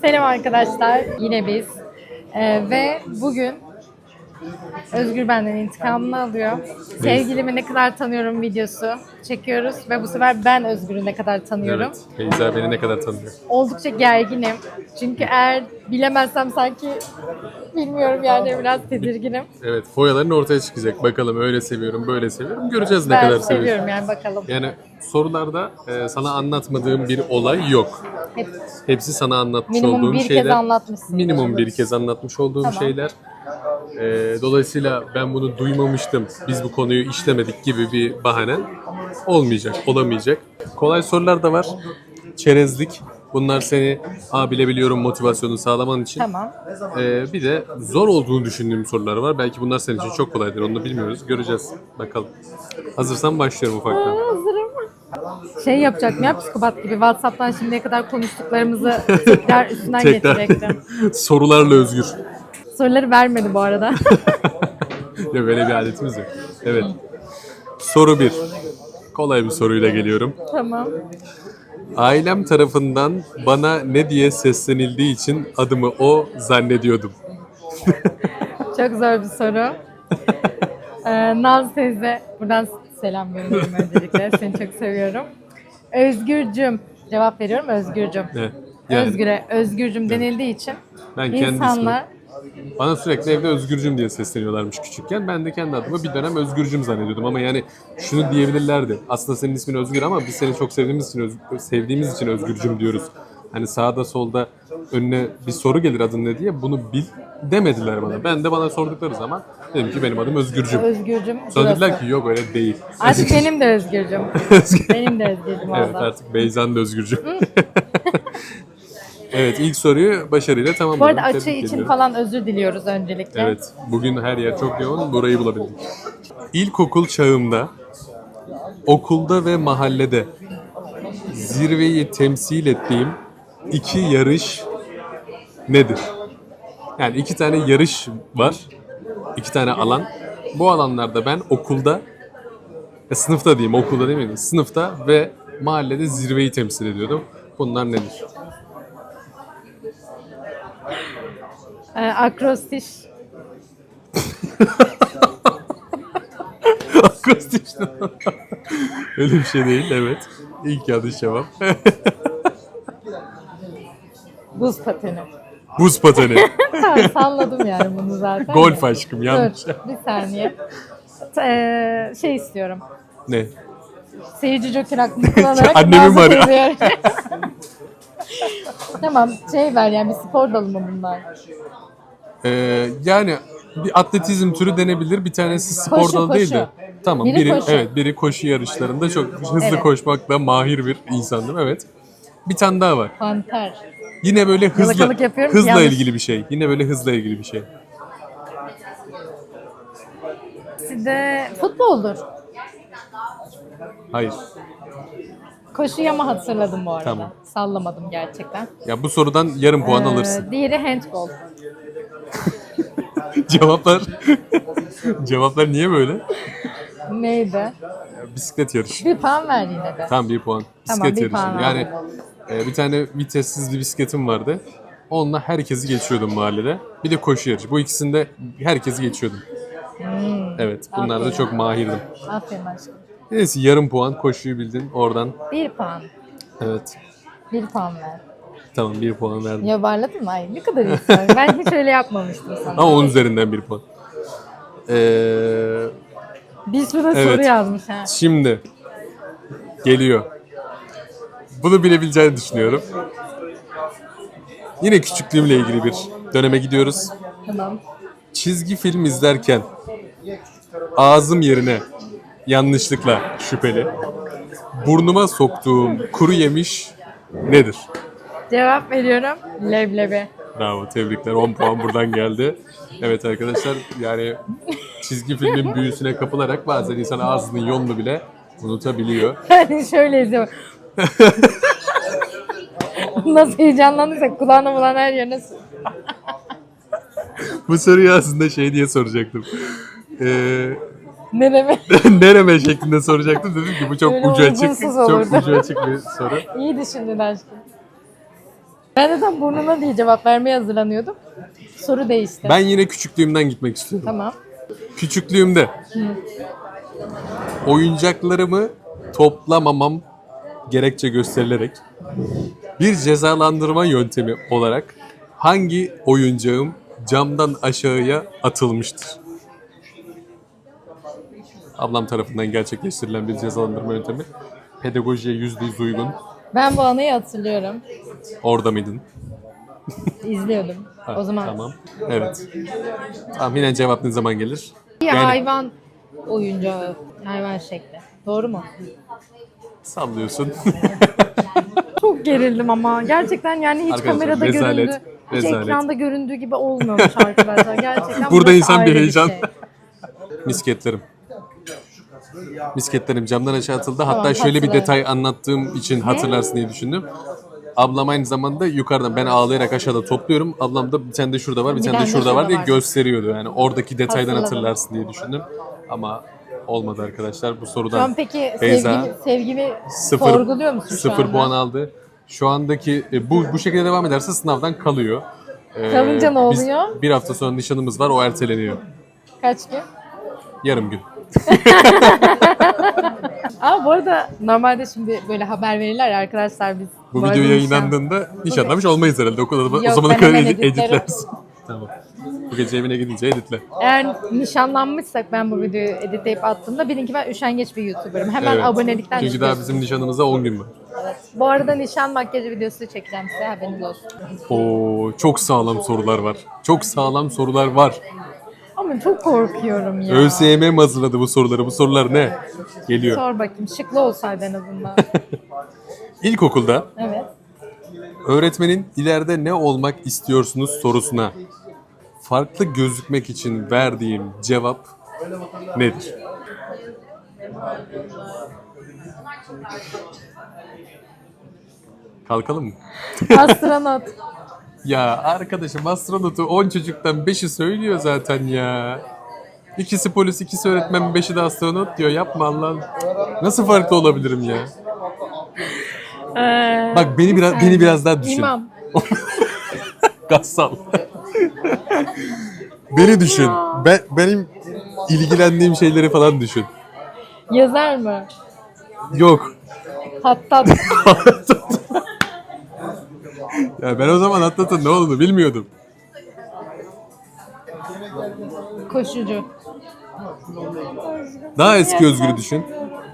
Selam arkadaşlar, yine biz. Ee, ve bugün Özgür benden intikamını alıyor. Sevgilimi ne kadar tanıyorum videosu çekiyoruz ve bu sefer ben Özgür'ü ne kadar tanıyorum. Evet. Beyza beni ne kadar tanıyor. Oldukça gerginim. Çünkü eğer bilemezsem sanki bilmiyorum yani biraz tedirginim. Evet, foyaların ortaya çıkacak. Bakalım öyle seviyorum, böyle seviyorum. Göreceğiz ne Ben kadar seviyorum seviyorsun. yani bakalım. Yani sorularda e, sana anlatmadığım bir olay yok. Hep Hepsi sana anlatmış minimum olduğum bir şeyler. kez anlatmışsın. Minimum bir kez anlatmış olduğum Tamam. şeyler. E, dolayısıyla ben bunu duymamıştım, biz bu konuyu işlemedik gibi bir bahane olmayacak, olamayacak. Kolay sorular da var. Çerezlik. Bunlar seni a bilebiliyorum motivasyonu sağlaman için. Tamam. Ee, bir de zor olduğunu düşündüğüm sorular var. Belki bunlar senin için çok kolaydır. Onu da bilmiyoruz. Göreceğiz. Bakalım. Hazırsan başlıyorum ufaktan. Hazırım. Şey yapacaktım ya psikopat gibi WhatsApp'tan şimdiye kadar konuştuklarımızı tekrar üstünden Tekrar. geçecektim. Sorularla özgür. Soruları vermedi bu arada. Ya böyle bir adetimiz yok. Evet. Soru 1. Kolay bir soruyla geliyorum. tamam. Ailem tarafından bana ne diye seslenildiği için adımı o zannediyordum. Çok zor bir soru. Ee, Naz teyze, buradan selam gönderiyorum öncelikle. Seni çok seviyorum. Özgürcüm. Cevap veriyorum Özgürcüm. Ne? Yani Özgür'e, Özgürcüm denildiği için ben kendi insanlar ismim. Bana sürekli evde Özgürcüm diye sesleniyorlarmış küçükken. Ben de kendi adımı bir dönem Özgürcüm zannediyordum. Ama yani şunu diyebilirlerdi. Aslında senin ismin Özgür ama biz seni çok sevdiğimiz için öz- sevdiğimiz için Özgürcüm diyoruz. Hani sağda solda önüne bir soru gelir adın ne diye bunu bil demediler bana. Ben de bana sordukları zaman dedim ki benim adım Özgürcüm. Özgürcüm Sonra burası. dediler ki yok öyle değil. Artık benim de Özgürcüm. benim de Özgürcüm Evet oldu. artık Beyza'nın da Özgürcüm. evet ilk soruyu başarıyla tamamladım. Bu arada açı Tebrik için ediyorum. falan özür diliyoruz öncelikle. Evet, bugün her yer çok yoğun, burayı bulabildik. İlkokul çağımda, okulda ve mahallede zirveyi temsil ettiğim iki yarış nedir? Yani iki tane yarış var, iki tane alan. Bu alanlarda ben okulda, e, sınıfta diyeyim, okulda değil mi? Sınıfta ve mahallede zirveyi temsil ediyordum. Bunlar nedir? Ee, akrostiş. İşte. Öyle bir şey değil, evet. İlk yanlış cevap. Buz pateni. Buz pateni. tamam salladım yani bunu zaten. Golf aşkım yanlış. Dur bir saniye. Ee, şey istiyorum. Ne? Seyirci joker hakkını kullanarak var ya. teyzeye- tamam şey ver yani bir spor dalı mı bunlar? Ee, yani bir atletizm türü denebilir. Bir tanesi spor Koşu, dalı değil de. Tamam. Biri Biri, koşu. evet biri koşu yarışlarında çok hızlı Evet. koşmakla mahir bir insandım. Evet. Bir tane daha var. Panter. Yine böyle hızla Yalakalık yapıyorum, hızla yanlış. ilgili bir şey. Yine böyle hızla ilgili bir şey. Sizde futboldur. Hayır. Koşuyu ama hatırladım bu arada. Tamam. Sallamadım gerçekten. Ya bu sorudan yarım puan Ee, alırsın. diğeri handball. Cevaplar Cevaplar niye böyle? Neydi? Ya, Bisiklet yarışı. Bir puan ver yine de. Tam bir puan. Tamam, Bisiklet bir yarışı. puan Yani e, bir tane vitessiz bir bisikletim vardı. Onunla herkesi geçiyordum mahallede. Bir de koşu yarışı. Bu ikisinde herkesi geçiyordum. Evet, bunlarda Hmm. Aferin. çok mahirdim. Aferin aşkım. Neyse yarım puan koşuyu bildin oradan. Bir puan. Evet. Bir puan ver. Tamam bir puan verdim. Yabarladın mı? Ay ne kadar iyisin. ben hiç öyle yapmamıştım sana. Ama 10 üzerinden bir puan. Ee, Bir sürü soru Evet. yazmış ha. şimdi geliyor. Bunu bilebileceğini düşünüyorum. Yine küçüklüğümle ilgili bir döneme gidiyoruz. Tamam. çizgi film izlerken ağzım yerine yanlışlıkla şüpheli burnuma soktuğum kuru yemiş nedir? Cevap veriyorum. Leblebi. Bravo tebrikler 10 puan buradan geldi. Evet arkadaşlar yani çizgi filmin büyüsüne kapılarak bazen insan ağzının yolunu bile unutabiliyor. Yani şöyle izliyorum. Nasıl heyecanlandıysa kulağına bulan her yerine su- Bu soruyu aslında şey diye soracaktım. Ee, Nereme? nereme şeklinde soracaktım. Dedim ki bu çok Öyle ucu açık, çok ucu açık bir soru. İyi düşündün aşkım. Ben de tam burnuna diye cevap vermeye hazırlanıyordum. Soru değişti. Ben yine küçüklüğümden gitmek istiyorum. Tamam. Küçüklüğümde oyuncaklarımı toplamamam gerekçe gösterilerek bir cezalandırma yöntemi olarak hangi oyuncağım camdan aşağıya atılmıştır? Ablam tarafından gerçekleştirilen bir cezalandırma yöntemi. Pedagojiye yüzde yüz uygun. Ben bu anıyı hatırlıyorum. Orada mıydın? İzliyordum. Ha, o zaman Tamam. Evet. Tahminen cevap ne zaman gelir? bir Yani- hayvan oyuncağı, hayvan şekli. Doğru mu? Sallıyorsun. Çok gerildim ama gerçekten yani hiç Arkadaşlar, kamerada rezalet, göründü, hiç rezalet. ekranda göründüğü gibi olmuyormuş arkadaşlar. Gerçekten Burada burası insan bir ayrı heyecan. şey. Misketlerim. Misketlerim camdan aşağı atıldı. Hatta şöyle bir detay anlattığım için hatırlarsın diye düşündüm. Ablam aynı zamanda yukarıdan ben ağlayarak aşağıda topluyorum. Ablam da bir tane de şurada var, bir, tane de şurada var diye gösteriyordu. Yani oradaki detaydan Hatırladım. hatırlarsın diye düşündüm. Ama olmadı arkadaşlar. Bu Şu sorudan an peki Beyza, sevgimi, sevgimi sıfır, sorguluyor musun şu sıfır anda? puan aldı. Şu andaki e, bu bu şekilde devam ederse sınavdan kalıyor. Ee, Kalınca ne biz oluyor? bir hafta sonra nişanımız var. O erteleniyor. Kaç gün? Yarım gün. Aa bu arada normalde şimdi böyle haber verirler ya arkadaşlar biz. Bu arada video nişan- yayınlandığında nişanlamış olmayız herhalde. O, kadar, o Yok, zamana ben kadar hemen editlerim. editlersin. tamam. Bu gece evine gidince editle. Eğer nişanlanmışsak ben bu videoyu editleyip attığımda bilin ki ben üşengeç bir YouTuber'ım. Hemen Evet. abonelikten Çünkü daha bizim nişanımıza 10 gün var. Bu arada nişan makyajı videosu çekeceğim size haberiniz olsun. Oo, çok sağlam sorular var. Çok sağlam sorular var. Ama çok korkuyorum ya. ÖSYM mi hazırladı bu soruları? Bu sorular ne? Geliyor. Sor bakayım şıklı olsaydı en azından. İlkokulda evet. öğretmenin ileride ne olmak istiyorsunuz sorusuna farklı gözükmek için verdiğim cevap nedir? Kalkalım mı? Astronot. Ya arkadaşım astronotu 10 çocuktan 5'i söylüyor zaten ya. İkisi polis, ikisi öğretmen, beşi de astronot diyor. Yapma Allah'ım. Nasıl farklı olabilirim ya? Ee, Bak beni biraz beni biraz daha düşün. İmam. Gassal. beni düşün. Ben benim ilgilendiğim şeyleri falan düşün. Yazar mı? Yok. Hattat. Ya ben o zaman atlatın ne olduğunu bilmiyordum. Koşucu. Daha eski Özgür'ü düşün.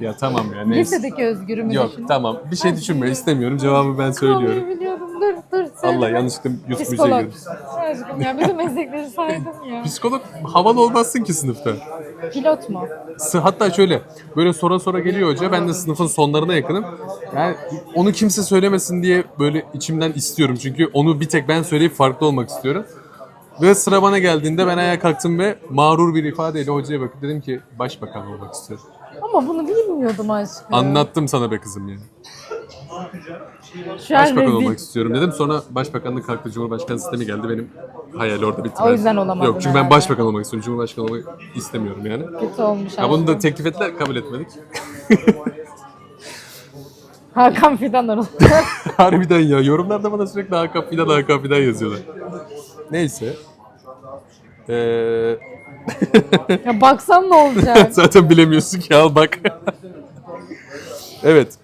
Ya tamam ya neyse. Lisedeki özgürümü Yok düşün. tamam. Bir şey düşünme istemiyorum. Cevabı ben söylüyorum. Allah yanlışlıkla YouTube Psikolog. girdim. Aşkım ya bütün meslekleri saydım ya. Psikolog havalı olmazsın ki sınıfta. Pilot mu? Sı- Hatta şöyle böyle sonra sonra geliyor hoca ben de sınıfın sonlarına yakınım. Yani onu kimse söylemesin diye böyle içimden istiyorum. Çünkü onu bir tek ben söyleyip farklı olmak istiyorum. Ve sıra bana geldiğinde ben ayağa kalktım ve mağrur bir ifadeyle hocaya bakıp dedim ki başbakan olmak istiyorum. Ama bunu bilmiyordum aşkım. Anlattım sana be kızım ya. Başbakan rezil. olmak istiyorum dedim. Sonra başbakanlık kalktı. Cumhurbaşkanı sistemi geldi. Benim hayal orada bitti. O yüzden olamadın Yok çünkü ben herhalde. başbakan olmak istiyorum. Cumhurbaşkanı olmak istemiyorum yani. Kötü olmuş Ya bunu da teklif ettiler kabul etmedik. Hakan Fidan Arul. Harbiden ya yorumlarda bana sürekli Hakan Fidan Hakan Fidan yazıyorlar. Neyse. Ee, ya baksan ne olacak? zaten bilemiyorsun ki al bak. evet.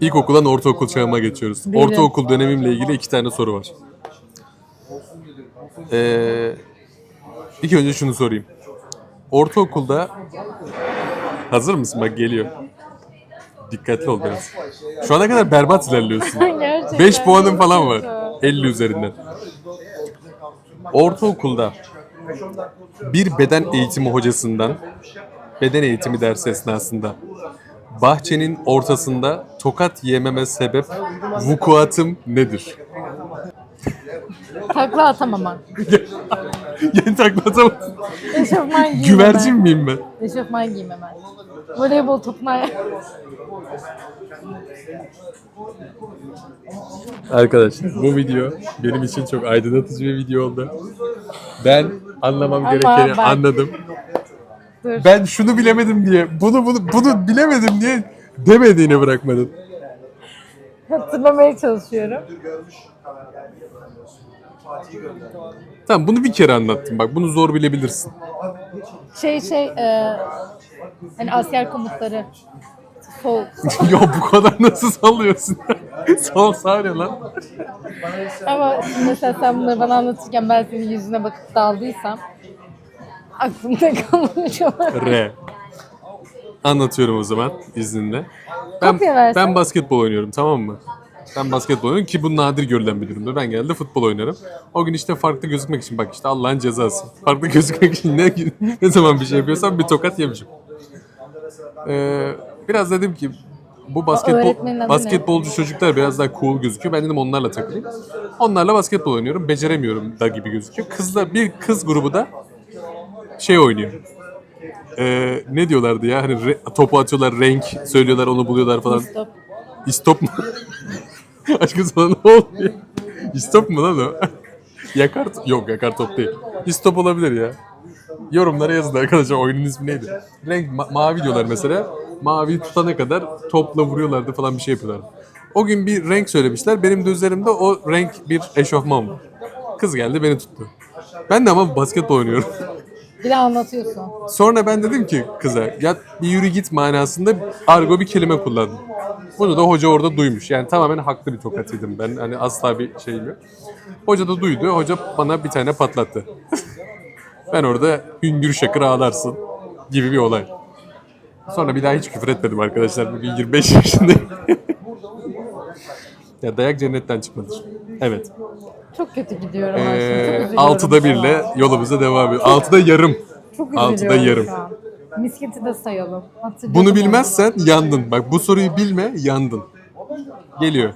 İlkokuldan ortaokul çağıma geçiyoruz. Bilmiyorum. Ortaokul dönemimle ilgili iki tane soru var. Ee, ilk önce şunu sorayım. Ortaokulda hazır mısın? Bak geliyor. Dikkatli ol biraz. Şu ana kadar berbat ilerliyorsun. Gerçekten. 5 puanın falan var. kötü. 50 üzerinden. Ortaokulda bir beden eğitimi hocasından beden eğitimi dersi esnasında bahçenin ortasında tokat yememe sebep vukuatım nedir? Takla atamamak. Yeni taklatamadım. Eşofman giymemem. Güvercin miyim ben? Eşofman giymemem. Voleybol topuna... Arkadaşlar bu video benim için çok aydınlatıcı bir video oldu. Ben anlamam Ama gerekeni anladım. Dur. Ben şunu bilemedim diye, bunu bunu bunu bilemedim diye demediğini bırakmadın. Hatırlamaya çalışıyorum. Tamam bunu bir kere anlattım. Bak bunu zor bilebilirsin. Şey şey e, hani asker komutları. Sol. ya bu kadar nasıl sallıyorsun? Sol sağ ne lan? Ama şimdi mesela sen bunları bana anlatırken ben senin yüzüne bakıp daldıysam aklımda kalmış. R. Anlatıyorum o zaman izninle. Ben, Kopya versen. ben basketbol oynuyorum tamam mı? Ben basketbol oynuyorum ki bu nadir görülen bir durumdur. Ben genelde futbol oynarım. O gün işte farklı gözükmek için bak işte Allah'ın cezası. Farklı gözükmek için ne, ne zaman bir şey yapıyorsam bir tokat yemişim. Ee, biraz dedim ki bu basketbol öğretmenin adı ne? basketbolcu çocuklar biraz daha cool gözüküyor. Ben dedim onlarla takılayım. Onlarla basketbol oynuyorum. Beceremiyorum da gibi gözüküyor. Kızla bir kız grubu da şey oynuyor. Ee, ne diyorlardı ya? Hani re- topu atıyorlar, renk söylüyorlar, onu buluyorlar falan. Stop. İstop mu? Aşkım sana ne oluyor? İstop mu lan o? yakar Yok yakar top değil. İstop olabilir ya. Yorumlara yazın arkadaşlar oyunun ismi neydi? Renk ma- mavi diyorlar mesela. Mavi tutana kadar topla vuruyorlardı falan bir şey yapıyorlardı. O gün bir renk söylemişler. Benim de üzerimde o renk bir eşofman var. Kız geldi beni tuttu. Ben de ama basketbol oynuyorum. Bir de anlatıyorsun. Sonra ben dedim ki kıza ya bir yürü git manasında argo bir kelime kullandım. Bunu da hoca orada duymuş. Yani tamamen haklı bir tokatıydım ben. Hani asla bir şeyim yok. Hoca da duydu. Hoca bana bir tane patlattı. ben orada hüngür şakır ağlarsın gibi bir olay. Sonra bir daha hiç küfür etmedim arkadaşlar. Bugün 25 yaşındayım. ya dayak cennetten çıkmadır. Evet. Çok kötü gidiyorum aslında. Çok Ee, üzülüyorum. altıda birle yolumuza devam ediyoruz. Altıda yarım. Çok altıda üzülüyorum yarım. şu an. Misketi de sayalım. Hatırladım Bunu onu. bilmezsen yandın. Bak bu soruyu bilme yandın. Geliyor.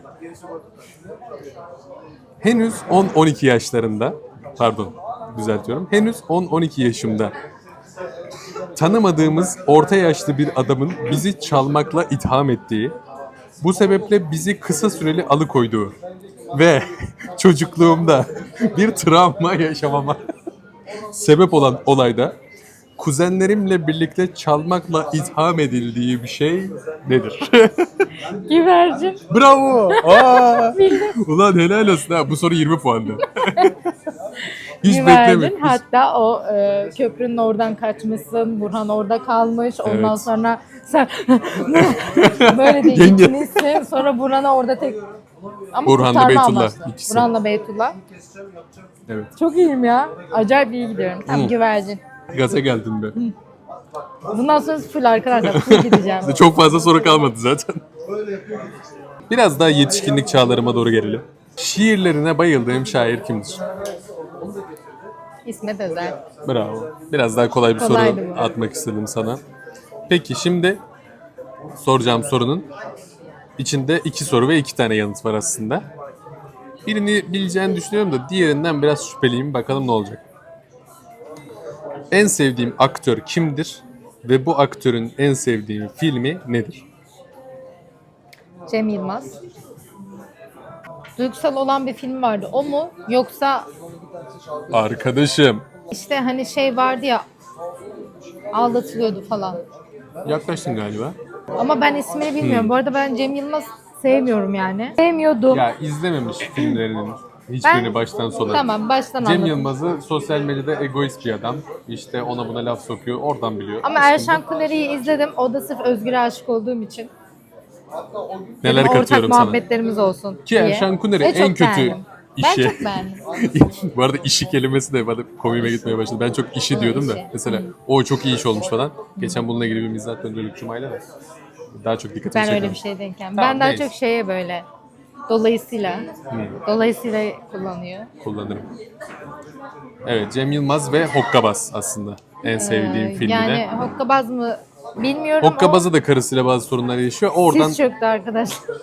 Henüz 10-12 yaşlarında, pardon düzeltiyorum. Henüz 10-12 yaşımda tanımadığımız orta yaşlı bir adamın bizi çalmakla itham ettiği, bu sebeple bizi kısa süreli alıkoyduğu ve çocukluğumda bir travma yaşamama sebep olan olayda kuzenlerimle birlikte çalmakla itham edildiği bir şey nedir? Güvercin. Bravo! Aa! Ulan helal olsun ha. Bu soru 20 puandı. Hiç beklemedim. Hatta o e, köprünün oradan kaçmışsın. Burhan orada kalmış. Ondan Evet. sonra sen böyle Yenge. ikinizsin. Sonra Burhan'a orada tek ama Burhan'la kurtarma Beytullah, amaçlı. ikisi. Burhan'la Beytullah. Evet. Çok iyiyim ya. Acayip iyi gidiyorum. Tam Hı. güvercin. Gaza geldin be. Bundan sonra full arkadaşlar. Full gideceğim. Çok fazla soru kalmadı zaten. Biraz daha yetişkinlik çağlarıma doğru gelelim. Şiirlerine bayıldığım şair kimdir? İsmet Özel. Bravo. Biraz daha kolay bir Kolaydı soru bu. atmak istedim sana. Peki şimdi soracağım sorunun içinde iki soru ve iki tane yanıt var aslında. Birini bileceğini düşünüyorum da diğerinden biraz şüpheliyim. Bakalım ne olacak. En sevdiğim aktör kimdir? Ve bu aktörün en sevdiğim filmi nedir? Cem Yılmaz. Duygusal olan bir film vardı. O mu? Yoksa Arkadaşım. işte hani şey vardı ya aldatılıyordu falan. Yaklaştın galiba. Ama ben ismini bilmiyorum. Bu arada ben Cem Yılmaz sevmiyorum yani. Sevmiyordum. Ya izlememiş filmlerinin hiçbirini Ben- baştan sona. Tamam baştan Cem anladım. Yılmaz'ı sosyal medyada egoist bir adam. İşte ona buna laf sokuyor. Oradan biliyor. Ama Erşan Kuneri'yi izledim. O da sırf Özgür'e aşık olduğum için. Neler Ortak katıyorum sana. muhabbetlerimiz olsun Ki diye. Erşan Kuneri en kötü beğendim. Ben çok beğendim. Bu arada işi kelimesi de bana komiğime gitmeye başladı. Ben çok işi diyordum da. Mesela o çok iyi iş olmuş falan. Geçen bununla ilgili bir mizah döndürdük Cuma'yla da. Daha çok dikkatimi Ben öyle bir şey denken. Tamam, ben daha neyse. çok şeye böyle dolayısıyla dolayısıyla kullanıyor. Kullanırım. Evet Cem Yılmaz ve Hokkabaz aslında. En sevdiğim Ee, filmi yani de. Hokkabaz mı bilmiyorum Hokkabaz'a da karısıyla bazı sorunlar yaşıyor. Oradan sis çöktü arkadaşlar.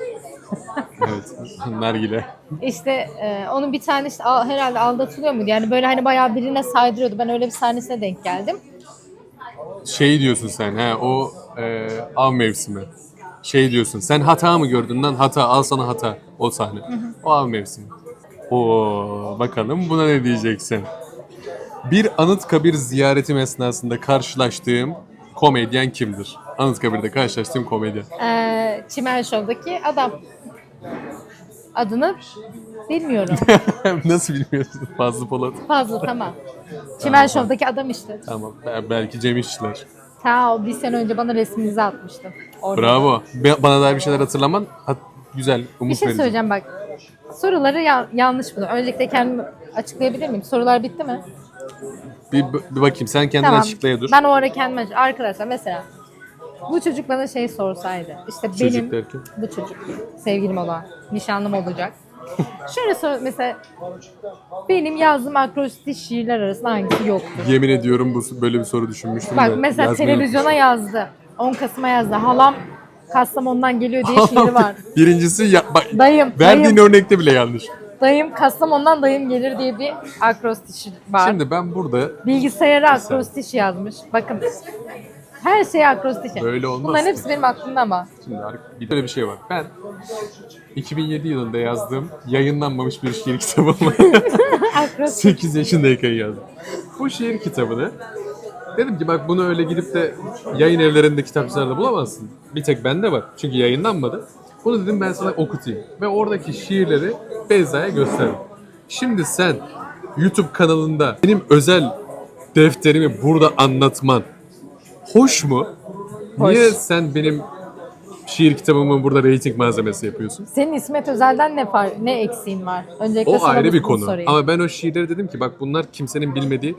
Evet nargile. İşte e, onun bir tane işte al- herhalde aldatılıyor muydu? Yani böyle hani bayağı birine saydırıyordu. Ben öyle bir sahnesine denk geldim. Şey diyorsun sen ha o e, av mevsimi. Şey diyorsun sen hata mı gördün lan hata al sana hata o sahne. O av mevsimi. Oo bakalım buna ne diyeceksin? Bir Anıtkabir ziyaretim esnasında karşılaştığım komedyen kimdir? Anıtkabir'de karşılaştığım komedyen. Ee, Çimen Show'daki adam. Adını bilmiyorum. Nasıl bilmiyorsun? Fazlı Polat. Fazla tamam. Çimen Show'daki adam işte. Tamam. Be- Belki Cem İşçiler. Ta o bir sene önce bana resminizi atmıştı. Orada. Bravo. Be- Bana dair bir şeyler hatırlaman hat- güzel. Umut Bir şey verici. söyleyeceğim bak. Soruları ya- yanlış bunu. Öncelikle kendimi açıklayabilir miyim? Sorular bitti mi? Bir, bir bakayım sen kendini açıklaya dur. Ben o ara kendime Arkadaşlar mesela bu çocuk bana şey sorsaydı. İşte Çocuk benim derken? bu çocuk sevgilim olan, nişanlım olacak. Şöyle sor mesela benim yazdığım akrostiş şiirler arasında hangisi yoktur? Yemin ediyorum bu böyle bir soru düşünmüştüm Bak de mesela yazmayı televizyona yazdı. 10 Kasım'a yazdı. Halam Kastamonu'dan geliyor diye unutmuşum. şiiri var. Birincisi ya, bak, Dayım, verdiğin dayım, örnekte bile yanlış. dayım Kastamonu'dan dayım gelir diye bir akrostiş var. Şimdi ben burada Bilgisayara akrostiş yazmış. Bakın. Her şey akrostiş. Böyle olmaz Bunların hepsi benim aklımda ama. Şimdi bir böyle bir şey var. Ben 2007 yılında yazdığım yayınlanmamış bir şiir kitabı var. Akrostiş. 8 yaşındayken yazdım. Bu şiir kitabını dedim ki bak bunu öyle gidip de yayın evlerinde kitapçılarda bulamazsın. Bir tek bende var. Çünkü yayınlanmadı. Bunu dedim ben sana okutayım. Ve oradaki şiirleri Beyza'ya gösterdim. Şimdi sen YouTube kanalında benim özel defterimi burada anlatman hoş mu? Hoş. Niye sen benim şiir kitabımı burada reyting malzemesi yapıyorsun? Senin İsmet Özel'den ne far ne eksiğin var? Öncelikle O sana ayrı bunu bir konu. sorayım. Ama ben o şiirleri dedim ki bak bunlar kimsenin bilmediği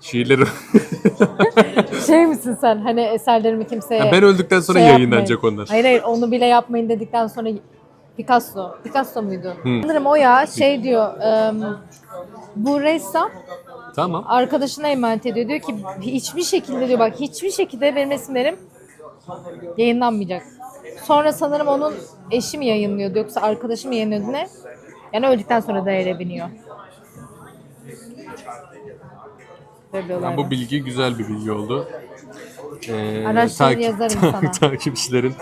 şiirleri. Şey misin sen hani eserlerimi kimseye ben öldükten sonra şey yayınlanacak yapmayın. onlar. Hayır hayır onu bile yapmayın dedikten sonra Picasso. Picasso muydu? Sanırım o ya şey diyor em, bu ressam Tamam. arkadaşına emanet ediyor. Diyor ki hiçbir şekilde diyor bak hiçbir şekilde benim resimlerim yayınlanmayacak. Sonra sanırım onun eşi mi yayınlıyordu yoksa arkadaşı mı yayınlıyordu ne? Yani öldükten sonra değere biniyor. Böyle bir olay Ya var. bu bilgi güzel bir bilgi oldu. Ee, Araştırır yazarım sana. takipçilerin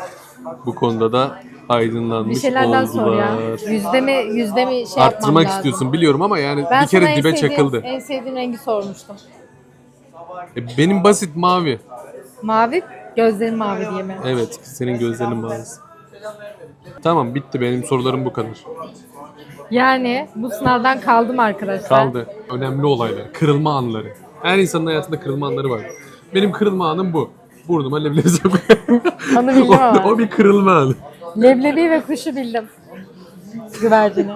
bu konuda da aydınlanmış Bir şeylerden sor ya. oldular. Yüzde mi, yüzde mi şey yapmam Arttırmak lazım. istiyorsun biliyorum ama yani Ben bir kere en dibe sevdiğin- çakıldı. En sevdiğin rengi sormuştum. E, benim basit mavi. Mavi, gözlerin mavi diye mi? Evet, senin gözlerinin mavisi. Tamam bitti benim sorularım bu kadar. Yani bu sınavdan kaldım arkadaşlar. Kaldı. Önemli olaylar, kırılma anları. Her insanın hayatında kırılma anları var. Benim kırılma anım bu. Burnuma leblebi sokuyorum. Onu ama. o, o bir kırılma anı. Leblebi ve kuşu bildim. Güvercini.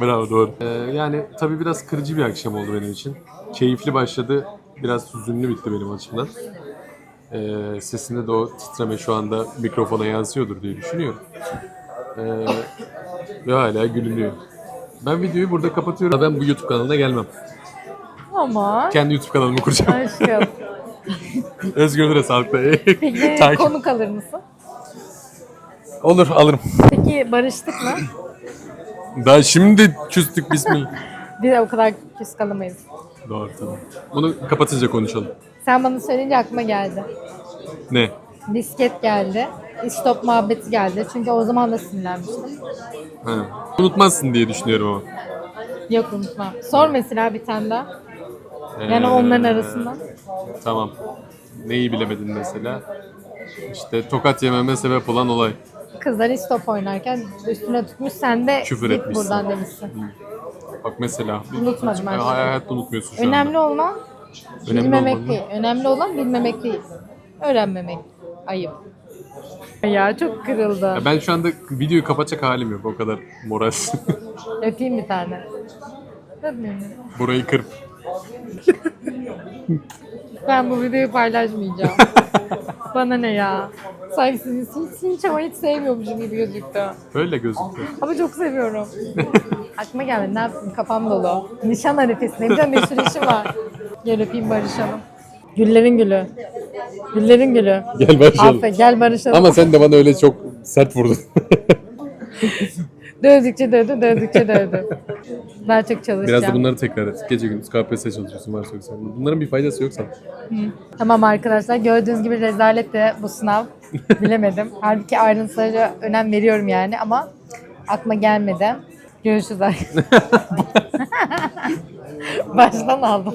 Bravo doğru. Ee, yani tabii biraz kırıcı bir akşam oldu benim için. Keyifli başladı. Biraz hüzünlü bitti benim açımdan. Ee, sesinde de o titreme şu anda mikrofona yansıyordur diye düşünüyorum. Ee, ve hala gülünüyor. Ben videoyu burada kapatıyorum. Ben bu YouTube kanalına gelmem. Ama Kendi YouTube kanalımı kuracağım. aşkım. Özgür Sağlık'ta. Peki Takip. konuk alır mısın? Olur alırım. Peki barıştık mı? Daha şimdi küstük bismillah. Biz de o kadar küs kalamayız. Doğru tamam. Bunu kapatınca konuşalım. Sen bana söyleyince aklıma geldi. Ne? Bisket geldi. İstop muhabbeti geldi. Çünkü o zaman da sinirlenmiştim. Ha. Unutmazsın diye düşünüyorum ama. Yok unutmam. Sor mesela bir tane daha. Yani Ee, onların arasından. Tamam. Neyi bilemedin mesela? İşte tokat yememe sebep olan olay. Kızlar istop oynarken üstüne tutmuş sen de Küfür git etmişsin. buradan demişsin. Bak mesela. Unutmadım şeyi. hayatta unutmuyorsun şu Önemli anda. olan Önemli bilmemek olmalı. değil. Önemli olan bilmemek değil. Öğrenmemek. Ayıp. Ya çok kırıldı. Ya ben şu anda videoyu kapatacak halim yok. O kadar moral. Öpeyim bir tane. Öpmeyeyim mi? Burayı kırp. Ben bu videoyu paylaşmayacağım. Bana ne ya? Sanki sizi hiç, hiç ama hiç sevmiyormuşum gibi gözüktü. Öyle gözüküyor. Ama çok seviyorum. Aklıma gelmedi. Ne yapayım? Kafam dolu. Nişan arifesinde bir de meşhur işim var. Gel öpeyim barışalım. Güllerin gülü. Güllerin gülü. Gel başlayalım. Aferin gel barışalım. Ama sen de bana öyle çok sert vurdun. Dövdükçe dövdü, dövdükçe dövdü. Daha çok çalışacağım. Biraz da bunları tekrar et. Gece gündüz KPSS çalışıyorsun varsa yoksa. Bunların bir faydası yok sana. Tamam arkadaşlar gördüğünüz gibi rezalet de bu sınav. Bilemedim. Halbuki ayrıntılara önem veriyorum yani ama aklıma gelmedi. Görüşürüz. Baştan aldım.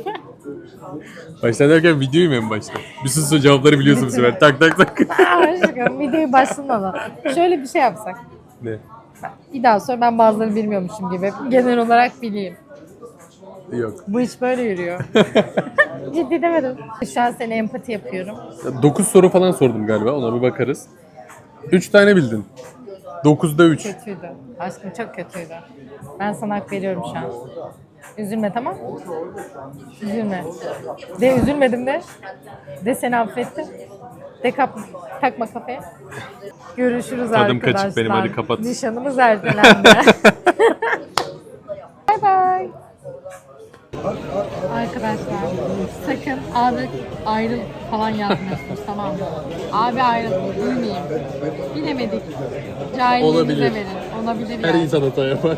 Baştan derken videoyu mu en başta? Bir sürü cevapları biliyorsun bu sefer. Tak tak tak. Aşkım videoyu baştan alalım. Şöyle bir şey yapsak. ne? Bir daha sonra ben bazılarını bilmiyormuşum gibi. Genel olarak bileyim. Yok. Bu iş böyle yürüyor. Ciddi demedim. Şu an seni empati yapıyorum. 9 soru falan sordum galiba. Ona bir bakarız. 3 tane bildin. 9'da 3. Kötüydü. Aşkım çok kötüydü. Ben sana hak veriyorum şu an. Üzülme tamam Üzülme. De üzülmedim de. De seni affettim. De kap takma kafaya. Görüşürüz Tadım arkadaşlar. kaçık benim, hadi kapat. Nişanımız ertelendi. bay bay. Arkadaşlar sakın abi ayrıl falan yazmıyorsunuz tamam mı? Abi ayrıl duymayayım. Bilemedik. Cahilliğimize Olabilir. verin. Olabilir Her yani. insan hata yapar.